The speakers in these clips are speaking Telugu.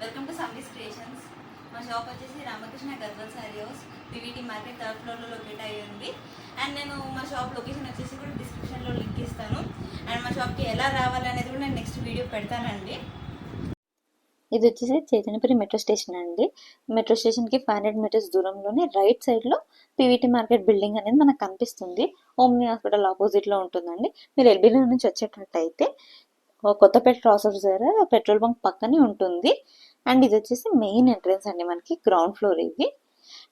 వెల్కమ్ టు సంబీస్ క్రియేషన్స్ మా షాప్ వచ్చేసి Ramakrishna Gadwal sari house PVT market third ఫ్లోర్లో లొకేట్ అయ్యి ఉంది. అండ్ నేను మా షాప్ లొకేషన్ వచ్చేసి కూడా డిస్క్రిప్షన్లో లింక్ ఇస్తాను. అండ్ మా షాప్కి ఎలా రావాలనేది కూడా నేను నెక్స్ట్ వీడియో పెడతానండి. ఇది వచ్చేసి చైతన్యపురి మెట్రో స్టేషన్ అండి. మెట్రో స్టేషన్కి ఫైవ్ హండ్రెడ్ మీటర్స్ దూరంలోనే రైట్ సైడ్లో పీవీటీ మార్కెట్ బిల్డింగ్ అనేది మనకు కనిపిస్తుంది. ఓమ్ని హాస్పిటల్ ఆపోజిట్లో ఉంటుందండి. మీరు ఎల్బీలో నుంచి వచ్చేటట్టయితే కొత్తపేట క్రాస్ దగ్గర పెట్రోల్ బంక్ పక్కనే ఉంటుంది. అండ్ ఇది వచ్చేసి మెయిన్ ఎంట్రన్స్ అండి మనకి గ్రౌండ్ ఫ్లోర్ ఇది.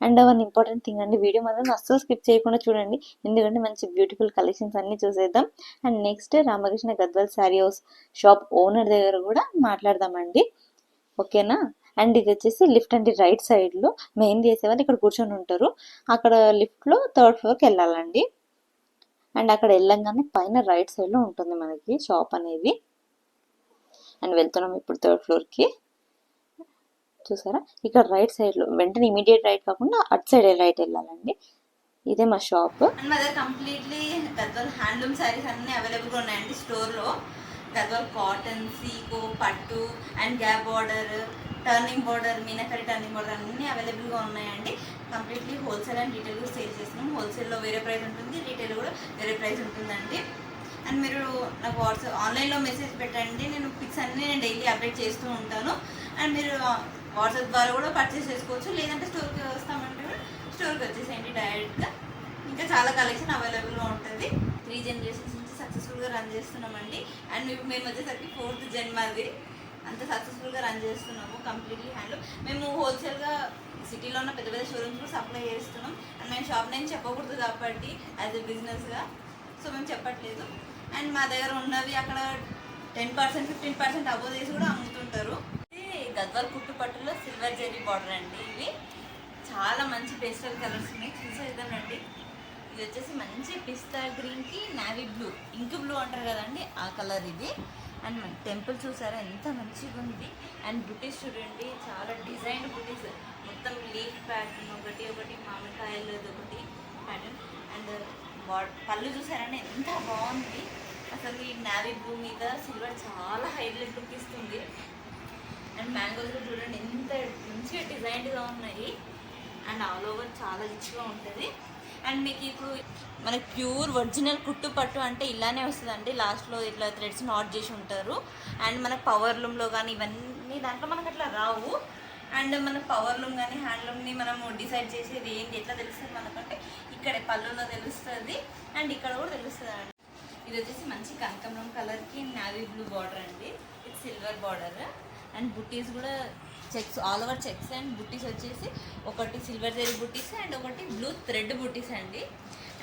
అండ్ వన్ ఇంపార్టెంట్ థింగ్ అండి వీడియో మాత్రం అస్సలు స్కిప్ చేయకుండా చూడండి. ఎందుకంటే మంచి బ్యూటిఫుల్ కలెక్షన్స్ అన్ని చూసేద్దాం. And next Ramakrishna Gadwal sari house shop owner దగ్గర కూడా మాట్లాడదామండి. ఓకేనా? అండ్ ఇది వచ్చేసి లిఫ్ట్ అండి రైట్ సైడ్లో మెహందీ వేసేవాళ్ళు ఇక్కడ కూర్చొని ఉంటారు. అక్కడ లిఫ్ట్లో థర్డ్ ఫ్లోర్కి వెళ్ళాలండి. అండ్ అక్కడ వెళ్ళంగానే పైన రైట్ సైడ్లో ఉంటుంది మనకి షాప్ అనేది. అండ్ వెళ్తున్నాం ఇప్పుడు థర్డ్ ఫ్లోర్కి. చూసారా? ఇక్కడ రైట్ సైడ్లో వెంటనే ఇమీడియట్ రైట్ కాకుండా అటు సైడ్ రైట్ వెళ్ళాలండి. ఇదే మా షాప్ అండ్ మా దగ్గర కంప్లీట్లీ గద్వాల్ హ్యాండ్లూమ్ శారీస్ అన్నీ అవైలబుల్గా ఉన్నాయండి స్టోర్లో గద్వాల్ కాటన్ సీకో పట్టు and gap border turning border మీనకరి turning border అన్నీ అవైలబుల్గా ఉన్నాయండి. కంప్లీట్లీ హోల్సేల్ అండ్ రీటైల్ కూడా సేల్ చేస్తున్నాం. హోల్సేల్లో వేరే ప్రైస్ ఉంటుంది రీటైల్ కూడా వేరే ప్రైస్ ఉంటుందండి. అండ్ మీరు నాకు వాట్సాప్ ఆన్లైన్లో మెసేజ్ పెట్టండి. నేను పిక్స్ అన్నీ నేను డైలీ అప్డేట్ చేస్తూ ఉంటాను. అండ్ మీరు వాట్సాప్ ద్వారా కూడా పర్చేస్ చేసుకోవచ్చు. లేదంటే స్టోర్కి వస్తామంటే కూడా స్టోర్కి వచ్చేసేయండి డైరెక్ట్గా ఇంకా చాలా కలెక్షన్ అవైలబుల్గా ఉంటుంది. త్రీ జనరేషన్స్ నుంచి సక్సెస్ఫుల్గా రన్ చేస్తున్నామండి. అండ్ ఇప్పుడు మేము వచ్చేసరికి ఫోర్త్ జన్మది అంత సక్సెస్ఫుల్గా రన్ చేస్తున్నాము కంప్లీట్లీ హ్యాండ్ మేము హోల్సేల్గా సిటీలో ఉన్న పెద్ద పెద్ద షోరూమ్స్ కూడా సప్లై చేస్తున్నాం. అండ్ మేము షాప్ నేను చెప్పకూడదు కాబట్టి యాజ్ ఎ బిజినెస్గా సో మేము చెప్పట్లేదు. అండ్ మా దగ్గర ఉన్నవి అక్కడ ten percent fifteen percent above చేసి కూడా అమ్ముతుంటారు. గద్వాల్ కుట్టుపట్టులో సిల్వర్ జెరీ బార్డర్ అండి ఇవి. చాలా మంచి పేస్టల్ కలర్స్ ఉన్నాయి. చూసేద్దామండి. ఇది వచ్చేసి మంచి పిస్తా గ్రీన్కి నావీ బ్లూ ఇంక్ బ్లూ అంటారు కదండి ఆ కలర్ ఇది. అండ్ మన టెంపుల్ చూసారా ఎంత మంచిగా ఉంది. అండ్ బుటీస్ చూడండి చాలా డిజైన్ బుటీస్. మొత్తం లీఫ్ ప్యాటర్న్ ఒకటి ఒకటి మామిడికాయలు ఒకటి ప్యాటర్న్ అండ్ పళ్ళు చూసారంటే ఎంత బాగుంది. అసలు ఈ నావీ బ్లూ మీద సిల్వర్ చాలా హైలైట్ లుక్ ఇస్తుంది. అండ్ మ్యాంగోస్ కూడా చూడండి ఎంత మంచిగా డిజైన్గా ఉన్నాయి. అండ్ ఆల్ ఓవర్ చాలా రిచ్గా ఉంటుంది. అండ్ మీకు ఇప్పుడు మనకి ప్యూర్ ఒరిజినల్ కుట్టు పట్టు అంటే ఇలానే వస్తుందండి. లాస్ట్లో ఇట్లా థ్రెడ్స్ నాట్ చేసి ఉంటారు. అండ్ మనకు పవర్ లూమ్లో కానీ ఇవన్నీ దాంట్లో మనకు అట్లా రావు. అండ్ మన పవర్ లూమ్ కానీ హ్యాండ్లూమ్ని మనము డిసైడ్ చేసేది ఏంటి ఎట్లా తెలుస్తుంది మనకంటే ఇక్కడ పళ్ళులో తెలుస్తుంది. అండ్ ఇక్కడ కూడా తెలుస్తుంది అండి ఇది వచ్చేసి మంచి కనకమరం కలర్కి నావీ బ్లూ బార్డర్ అండి. ఇది సిల్వర్ బార్డర్. అండ్ బుట్టీస్ కూడా checks all over checks and buttis వచ్చేసి ఒకటి సిల్వర్ జరీ బుట్టీస్ అండ్ ఒకటి బ్లూ థ్రెడ్ బుట్టీస్ అండి.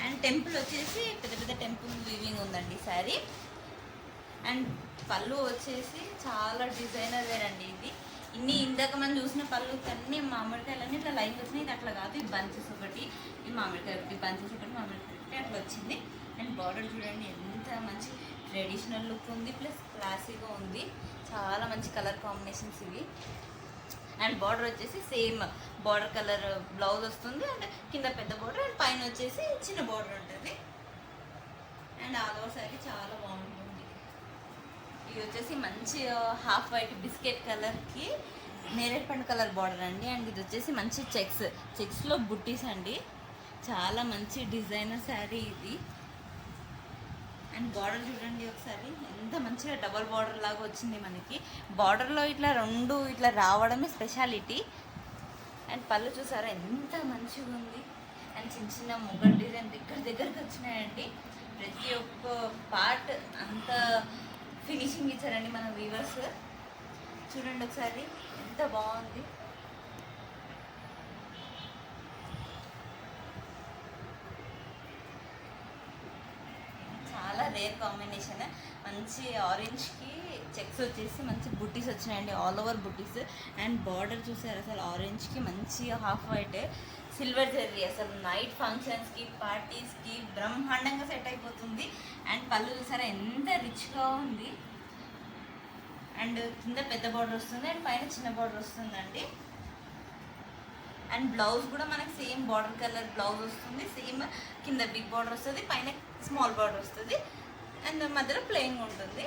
అండ్ టెంపుల్ వచ్చేసి పెద్ద పెద్ద టెంపుల్ వీవింగ్ ఉందండి శారీ అండ్ పళ్ళు వచ్చేసి చాలా డిజైనర్ వేర్ అండి ఇది. ఇన్ని ఇందాక మనం చూసిన పళ్ళు అన్ని మామిడికాయలన్నీ ఇట్లా లైన్ వచ్చినాయి. ఇది అట్లా కాదు ఈ బంచెస్ ఒకటి ఈ మామిడికాయ ఒకటి బంచెస్ ఒకటి మామిడికాయ ఒకటి అట్లా వచ్చింది. అండ్ బార్డర్ చూడండి ఎంత మంచి ట్రెడిషనల్ లుక్ ఉంది ప్లస్ క్లాసీగా ఉంది. చాలా మంచి కలర్ కాంబినేషన్స్ ఇవి. అండ్ బార్డర్ వచ్చేసి సేమ్ బార్డర్ కలర్ బ్లౌజ్ వస్తుంది అండ్ కింద పెద్ద బార్డర్ అండ్ పైన వచ్చేసి చిన్న బార్డర్ ఉంటుంది. అండ్ ఆల్ ఓవర్ సారీ చాలా బాగుంటుంది. ఇది వచ్చేసి మంచి హాఫ్ వైట్ బిస్కెట్ కలర్కి నేరేడ్ పండు కలర్ బార్డర్ అండి. అండ్ ఇది వచ్చేసి మంచి చెక్స్ చెక్స్లో బుట్టీస్ అండి. చాలా మంచి డిజైనర్ శారీ ఇది. అండ్ బార్డర్ చూడండి ఒకసారి. ఎంత మంచిగా డబల్ బార్డర్ లాగా వచ్చింది మనకి. బార్డర్లో ఇట్లా రెండు ఇట్లా రావడమే స్పెషాలిటీ. అండ్ పళ్ళు చూసారా ఎంత మంచిగా ఉంది. అండ్ చిన్న చిన్న మొగల్ డిజైన్ దగ్గర దగ్గరకు వచ్చినాయండి. ప్రతి ఒక్క పార్ట్ అంత ఫినిషింగ్ ఇచ్చారండి మన వీవర్స్. చూడండి ఒకసారి ఎంత బాగుంది చాలా రేర్ కాంబినేషన్. మంచి ఆరెంజ్కి చెక్స్ వచ్చేసి మంచి బుట్టీస్ వచ్చినాయండి ఆల్ ఓవర్ బుట్టీస్ అండ్ బార్డర్ చూసారు అసలు? ఆరెంజ్కి మంచి హాఫ్ వైట్ సిల్వర్ జెర్రీ అసలు నైట్ ఫంక్షన్స్కి పార్టీస్కి బ్రహ్మాండంగా సెట్ అయిపోతుంది. అండ్ పళ్ళు చూసారా? ఎంత రిచ్గా ఉంది. అండ్ కింద పెద్ద బార్డర్ వస్తుంది అండ్ పైన చిన్న బార్డర్ వస్తుందండి. అండ్ బ్లౌజ్ కూడా మనకి సేమ్ బార్డర్ కలర్ బ్లౌజ్ వస్తుంది. సేమ్ కింద బిగ్ బార్డర్ వస్తుంది పైన స్మాల్ బార్డర్ వస్తుంది. అండ్ మధ్యలో ప్లెయిన్ ఉంటుంది.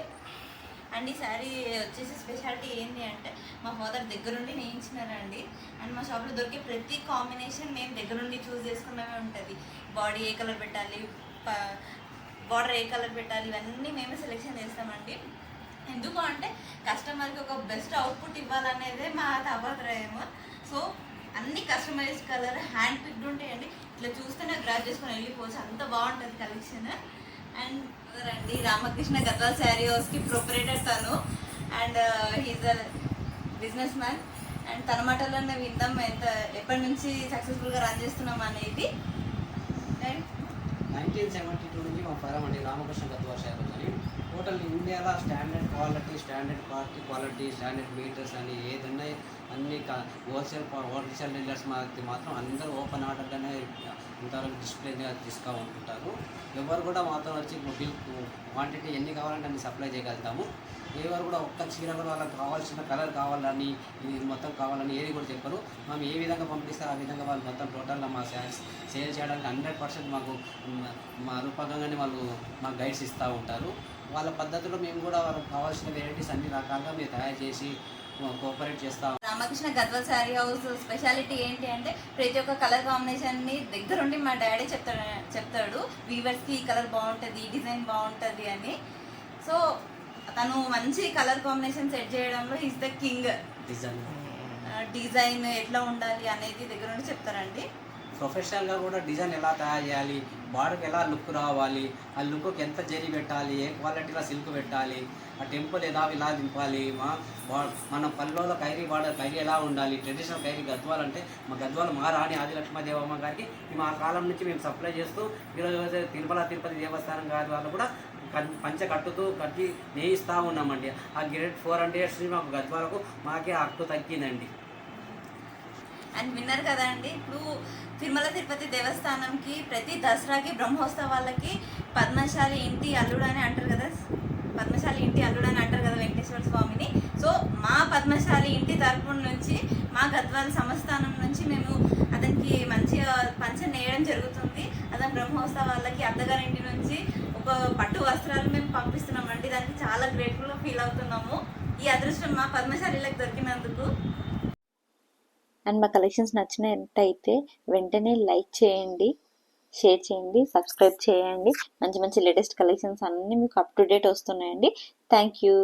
అండ్ ఈ శారీ వచ్చేసి స్పెషాలిటీ ఏంటి అంటే మా ఫాదర్ దగ్గరుండి నేయించినారండి. అండ్ మా షాప్లో దొరికే ప్రతి కాంబినేషన్ మేము దగ్గరుండి చూస్ చేసుకున్నవే ఉంటుంది. బాడీ ఏ కలర్ పెట్టాలి బార్డర్ ఏ కలర్ పెట్టాలి ఇవన్నీ మేమే సెలెక్షన్ చేస్తామండి. ఎందుకు అంటే కస్టమర్కి ఒక బెస్ట్ అవుట్పుట్ ఇవ్వాలనేదే మా తాపత్రయం సో అన్ని కస్టమైజ్ కలర్ హ్యాండ్ పిక్డ్ ఉంటాయండి. ఇట్లా చూస్తేనే గ్రాప్ చేసుకొని వెళ్ళిపోవచ్చు. అంత బాగుంటుంది కలెక్షన్. అండ్ రండి రామకృష్ణ గద్వాల్ శారీ హౌస్కి ప్రొపరేటర్ తను. And he's a businessman and తన మాటల్లోనే విందాం ఎంత ఎప్పటి నుంచి సక్సెస్ఫుల్గా రన్ చేస్తున్నాం అనేది. అండ్ నైన్టీన్ సెవెంటీ టూ నుంచి మా ఫారం అండి రామకృష్ణ గద్వాల్ శారీ. అని టోటల్ ఇండియాలో standard quality standard quality quality standard metres అని ఏదన్నా అన్ని హోల్సేల్ హోల్సేల్ డీలర్స్ మాది మాత్రం అందరూ ఓపెన్ ఆర్డర్గానే ఇంతవరకు డిస్ప్లే తీసుకు ఎవరు కూడా మాత్రం వచ్చి బిల్ క్వాంటిటీ ఎన్ని కావాలంటే అన్ని సప్లై చేయగలుగుతాము. ఎవరు కూడా ఒక్క చీర కూడా వాళ్ళకి కావాల్సిన కలర్ కావాలని ఇది మొత్తం కావాలని ఏది కూడా చెప్పరు. మేము ఏ విధంగా పంపిస్తే ఆ విధంగా వాళ్ళు మొత్తం టోటల్గా మా సేల్స్ సేల్ చేయడానికి హండ్రెడ్ పర్సెంట్ మాకు మా రూపకంగానే వాళ్ళు మాకు గైడ్స్ ఇస్తూ ఉంటారు. వాళ్ళ పద్ధతిలో మేము కూడా వాళ్ళకి కావాల్సిన వెరైటీస్ అన్ని రకాలుగా మేము తయారు చేసి కోఆపరేట్ చేస్తాం. రామకృష్ణ గద్వాల్ శారీ హౌస్ స్పెషాలిటీ ఏంటి అంటే ప్రతి ఒక్క కలర్ కాంబినేషన్ని దగ్గరుండి మా డాడీ చెప్తాడు. చెప్తాడు వీవర్స్కి ఈ కలర్ బాగుంటుంది ఈ డిజైన్ బాగుంటుంది అని. సో తను మంచి కలర్ కాంబినేషన్ సెట్ చేయడంలో is the king design design ఎట్లా ఉండాలి అనేది దగ్గరుండి చెప్తారండి. ప్రొఫెషనల్గా కూడా డిజైన్ ఎలా తయారు చేయాలి బార్డర్కి ఎలా లుక్ రావాలి ఆ లుక్కి ఎంత జరి పెట్టాలి ఏ క్వాలిటీలో సిల్క్ పెట్టాలి ఆ టెంపుల్ ఎలా ఇలా దింపాలి మా మన పల్లెలో కైరీ బార్డర్ కైరీ ఎలా ఉండాలి ట్రెడిషనల్ కైరీ గద్వాల్ అంటే మా గద్వాల మహారాణి ఆది లక్ష్మీదేవమ్మ గారికి మేము ఆ కాలం నుంచి మేము సప్లై చేస్తూ ఈరోజు తిరుమల తిరుపతి దేవస్థానం గారి వాళ్ళు కూడా పంచ కట్టుతూ కట్టి నేయిస్తూ ఉన్నామండి. ఆ గ్రేడ్ ఫోర్ హండ్రెడ్స్ మాకు గద్వాలకు మాకే హక్కు తగ్గిందండి. అండ్ విన్నారు కదా అండి ఇప్పుడు తిరుమల తిరుపతి దేవస్థానంకి ప్రతి దసరాకి బ్రహ్మోత్సవాలకి పద్మశాలి ఇంటి అల్లుడు అని అంటారు కదా పద్మశాలి ఇంటి అల్లుడు అని అంటారు కదా వెంకటేశ్వర స్వామిని. సో మా పద్మశాలి ఇంటి తరపున నుంచి మా గద్వాల సంస్థానం నుంచి మేము అతనికి మంచిగా పంచ నేయడం జరుగుతుంది. అతను బ్రహ్మోత్సవాలకి అత్తగారి ఇంటి నుంచి ఒక పట్టు వస్త్రాలు మేము పంపిస్తున్నామండి. దానికి చాలా గ్రేట్ఫుల్గా ఫీల్ అవుతున్నాము. ఈ అదృష్టం మా పద్మశాలిలకు దొరికినందుకు. అండ్ మా కలెక్షన్స్ నచ్చినట్టయితే వెంటనే లైక్ చేయండి షేర్ చేయండి సబ్స్క్రైబ్ చేయండి. మంచి మంచి లేటెస్ట్ కలెక్షన్స్ అన్నీ మీకు అప్ టు డేట్ వస్తున్నాయండి. Thank you